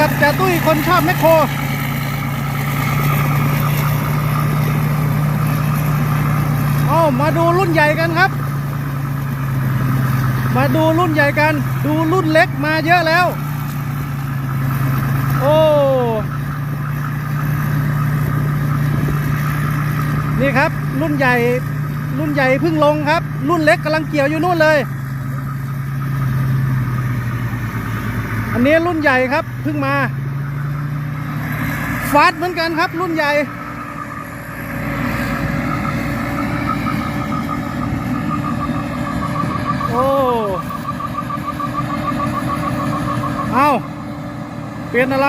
กับจ่าตุ้ยคนชอบแมคโครเอามาดูรุ่นใหญ่กันครับ มาดูรุ่นใหญ่กัน ดูรุ่นเล็กมาเยอะแล้ว โอ้ นี่ครับรุ่นใหญ่รุ่นใหญ่เพิ่งลงครับ รุ่นเล็กกำลังเกี่ยวอยู่นู่นเลย อันนี้รุ่นใหญ่ครับเพิ่งมาฟาดเหมือนกันครับ รุ่นใหญ่โอ้เอาเปลี่ยนอะไร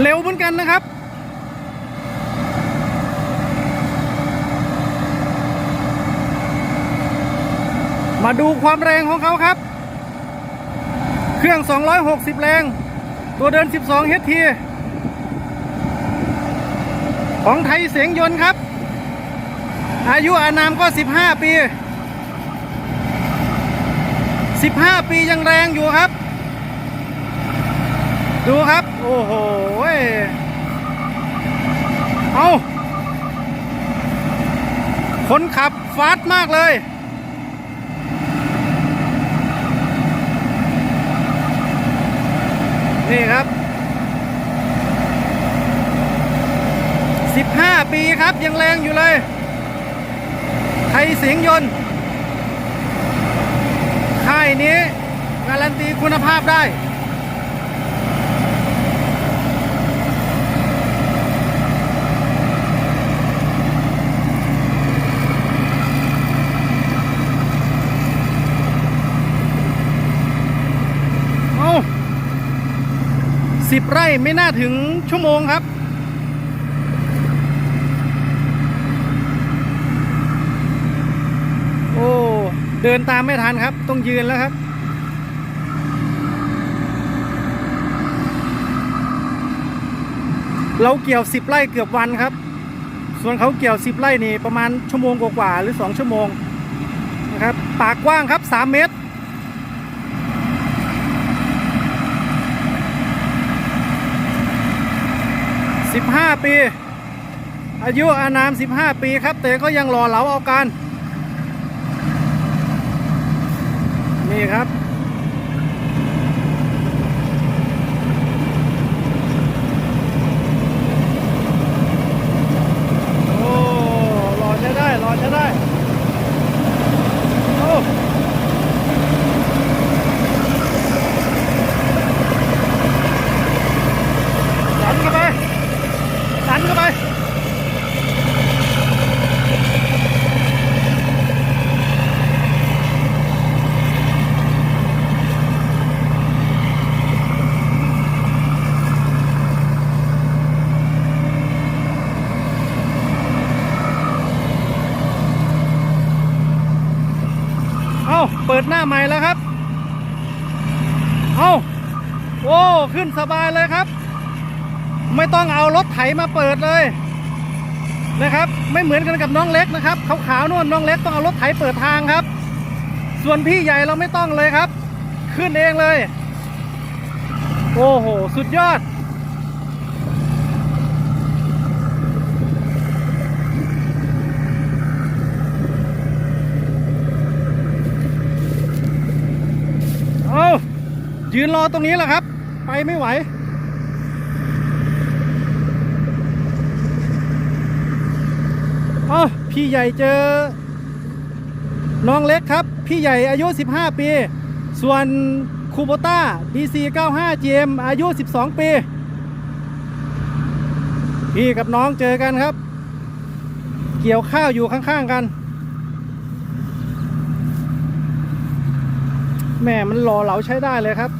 เร็วเหมือนกันนะครับมาดูความแรงของเขาครับ เครื่อง 260 แรง ตัวเดิน 12 HT ของไทยเสียงยนต์ครับ อายุอานามก็ 15 ปี 15 ปียังแรงอยู่ครับ ดูครับ โอ้โห เอาคนขับฟาสต์มากเลย นี่ครับ 15 ปีครับยังแรงอยู่เลยไทยเสียงยนต์ ค่ายนี้ การันตีคุณภาพได้ เอา สิบไร่ไม่น่าถึงชั่วโมงครับ โอ้เดินตามไม่ทันครับ ต้องยืนแล้วครับ เราเกี่ยวสิบไร่เกือบวันครับ ส่วนเขาเกี่ยวสิบไร่นี่ประมาณชั่วโมงกว่าๆหรือสองชั่วโมงนะครับ ปากกว้างครับสามเมตร สิบห้าปี อายุอานามสิบห้าปีครับ แต่ก็ยังหล่อเหลาเอาการ นี่ครับ โอ้หล่อใช้ได้หล่อใช้ได้โอ้ดันเข้าไปดันเข้าไป เอาเปิดหน้าใหม่แล้วครับ เอาโอ้ขึ้นสบายเลยครับ ไม่ต้องเอารถไถมาเปิดเลยนะครับ ไม่เหมือนกันกับน้องเล็กนะครับขาวๆนู่นน้องเล็กต้องเอารถไถเปิดทางครับ ส่วนพี่ใหญ่เราไม่ต้องเลยครับ ขึ้นเองเลย โอ้โห สุดยอด เอา ยืนรอตรงนี้แหละครับ ไปไม่ไหว เอาพี่ใหญ่เจอ น้องเล็กครับ พี่ใหญ่อายุ 15 ปี ส่วนคูโบต้า DC 95 GM อายุ 12 ปี พี่กับน้องเจอกันครับ เกี่ยวข้าวอยู่ข้าง ๆ กันแม่มันหล่อเหลาใช้ได้เลยครับ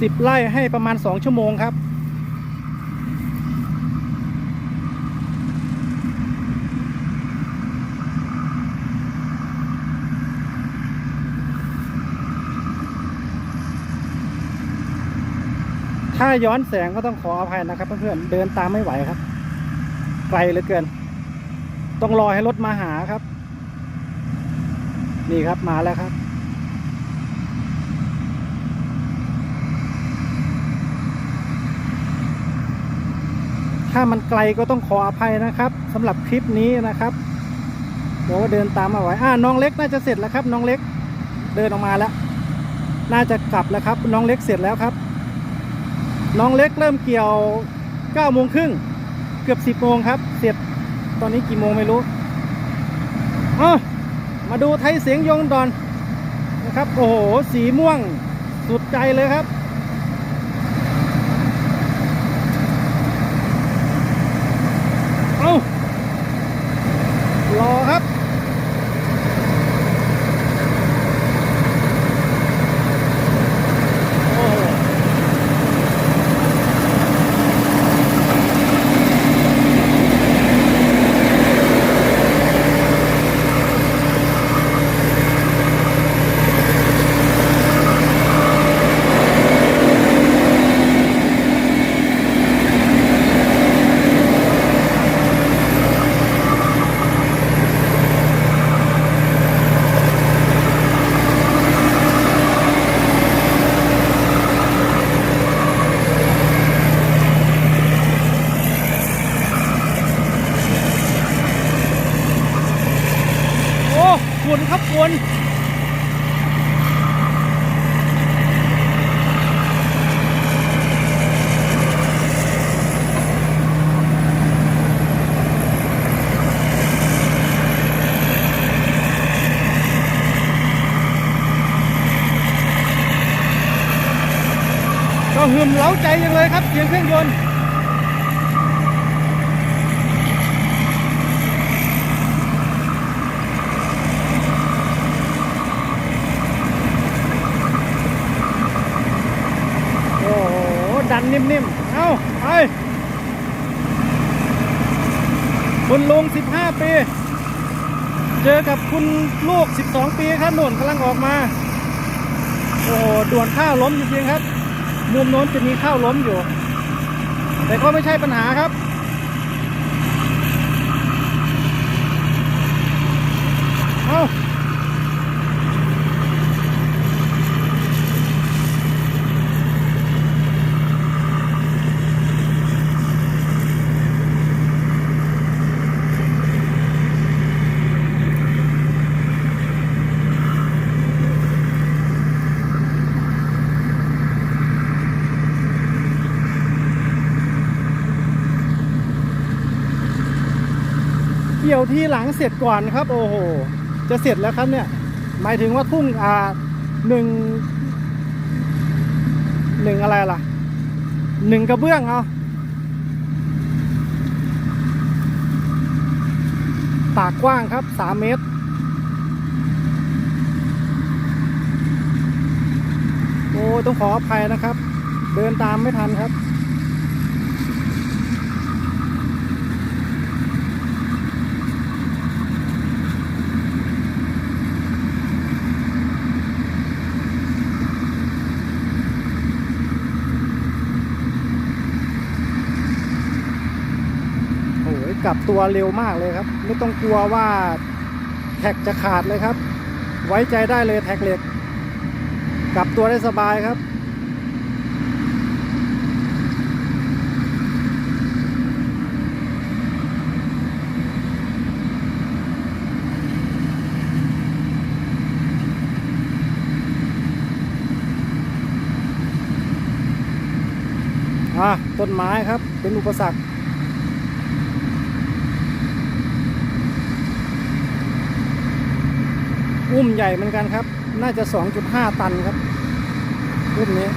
สิบไร่ให้ประมาณสองชั่วโมงครับ ถ้าย้อนแสงก็ต้องขออภัยนะครับเพื่อนๆเดินตามไม่ไหวครับ ไกลเหลือเกิน ต้องรอให้รถมาหาครับ นี่ครับมาแล้วครับ ถ้ามันไกลก็ต้องขออภัยนะครับสำหรับคลิปนี้นะครับเดี๋ยวเดินตามมาไหวอ่าน้องเล็กน่าจะเสร็จแล้วครับ น้องเล็กเดินออกมาแล้ว น่าจะกลับแล้วครับ น้องเล็กเสร็จแล้วครับ น้องเล็กเริ่มเกี่ยว9โมงครึ่งเกือบ10โมงครับ เสร็จตอนนี้กี่โมงไม่รู้อะมาดูไทยเสียงยงดอนนะครับ โอ้โห สีม่วงสุดใจเลยครับ หึมเล้าใจยังเลยครับเสียงเครื่องยนต์โอ้โหดันนิ่มๆ เอาไปคุณลุง 15 ปี เจอกับคุณลูก 12 ปีครับหนุนกำลังออกมา โอ้โหด่วนข้าวล้มจริงๆครับ มุมโน้นจะมีข้าวล้มอยู่ แต่ก็ไม่ใช่ปัญหาครับ เอาเกี่ยวที่หลังเสร็จก่อนครับ โอ้โห จะเสร็จแล้วครับเนี่ย หมายถึงว่าทุ่งอ่าหนึ่งหนึ่งอะไรล่ะหนึ่งกระเบื้องเอาปากกว้างครับสามเมตร โอ้ต้องขออภัยนะครับ เดินตามไม่ทันครับ ลับตัวเร็วมากเลยครับ ไม่ต้องกลัวว่าแท็กจะขาดเลยครับ ไว้ใจได้เลยแท็กเหล็ก กลับตัวได้สบายครับ อะต้นไม้ครับเป็นอุปสรรค อุ้มใหญ่เหมือนกันครับ น่าจะ 2.5 ตันครับรุ่นนี้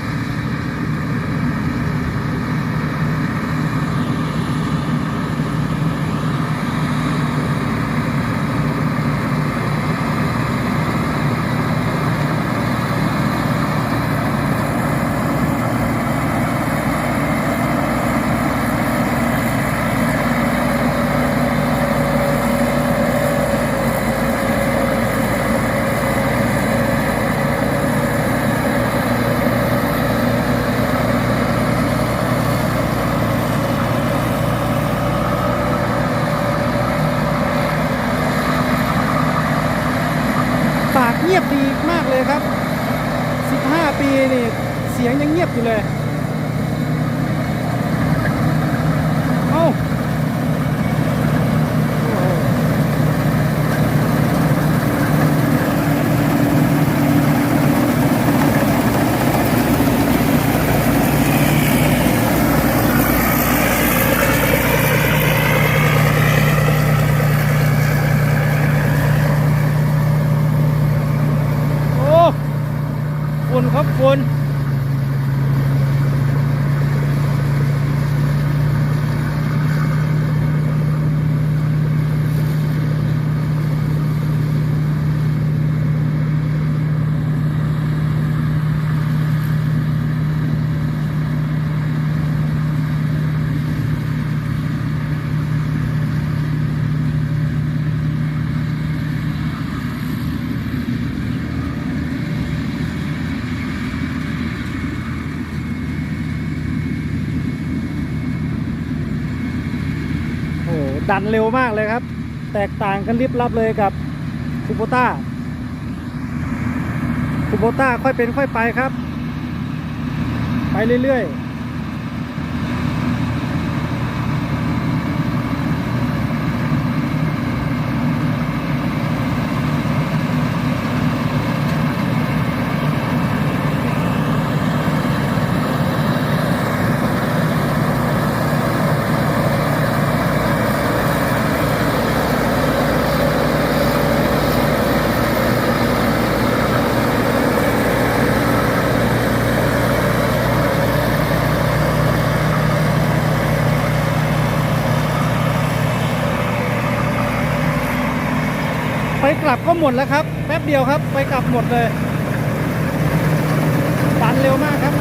โสียงยังเงียบอยู่เลย เอ้าโอ้โหโอ้ฝุ่นครับฝุ่น โอ้โห ดันเร็วมากเลยครับ แตกต่างกันริบลับเลยกับคูโบต้าคูโบต้าค่อยเป็นค่อยไปครับ ไปเรื่อยๆ ไปกลับก็หมดแล้วครับ แป๊บเดียวครับ ไปกลับหมดเลย ปันเร็วมากครับ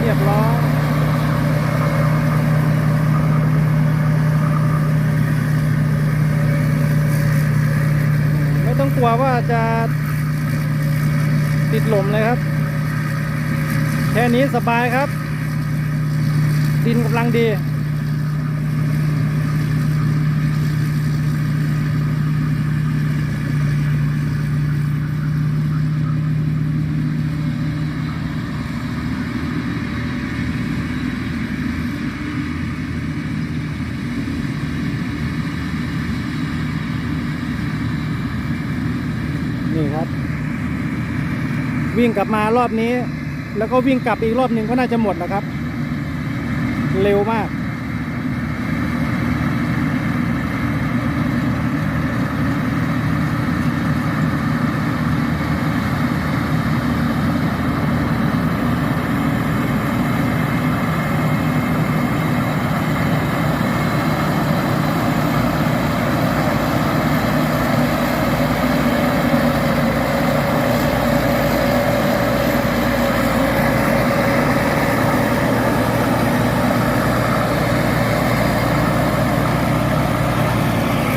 เรียบร้อย ไม่ต้อง กลัวว่าจะติดหลมเลยครับ แค่นี้สบายครับ ดินกำลังดี นี่ครับ วิ่งกลับมารอบนี้ แล้วก็วิ่งกลับอีกรอบหนึ่งก็น่าจะหมดแล้วครับ เร็วมาก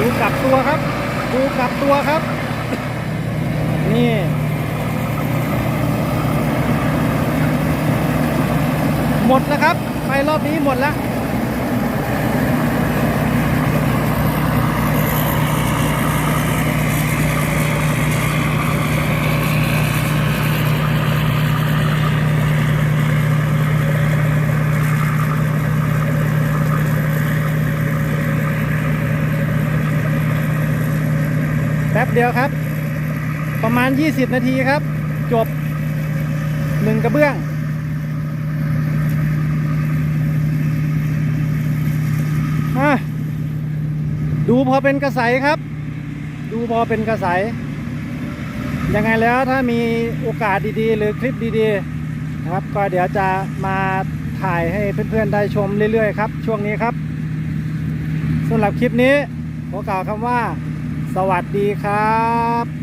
ดูกลับตัวครับ ดูกลับตัวครับ นี่ หมดแล้วครับ ไปรอบนี้หมดแล้วแป๊บเดียวครับ ประมาณ 20 นาทีครับ จบหนึ่งกระเบื้อง อะ ดูพอเป็นกระใสครับ ดูพอเป็นกระใส ยังไงแล้วถ้ามีโอกาสดีๆ หรือคลิปดีๆนะครับ ก็เดี๋ยวจะมาถ่ายให้เพื่อนๆได้ชมเรื่อยๆครับ ช่วงนี้ครับสำหรับคลิปนี้ขอกล่าวคำว่า สวัสดีครับ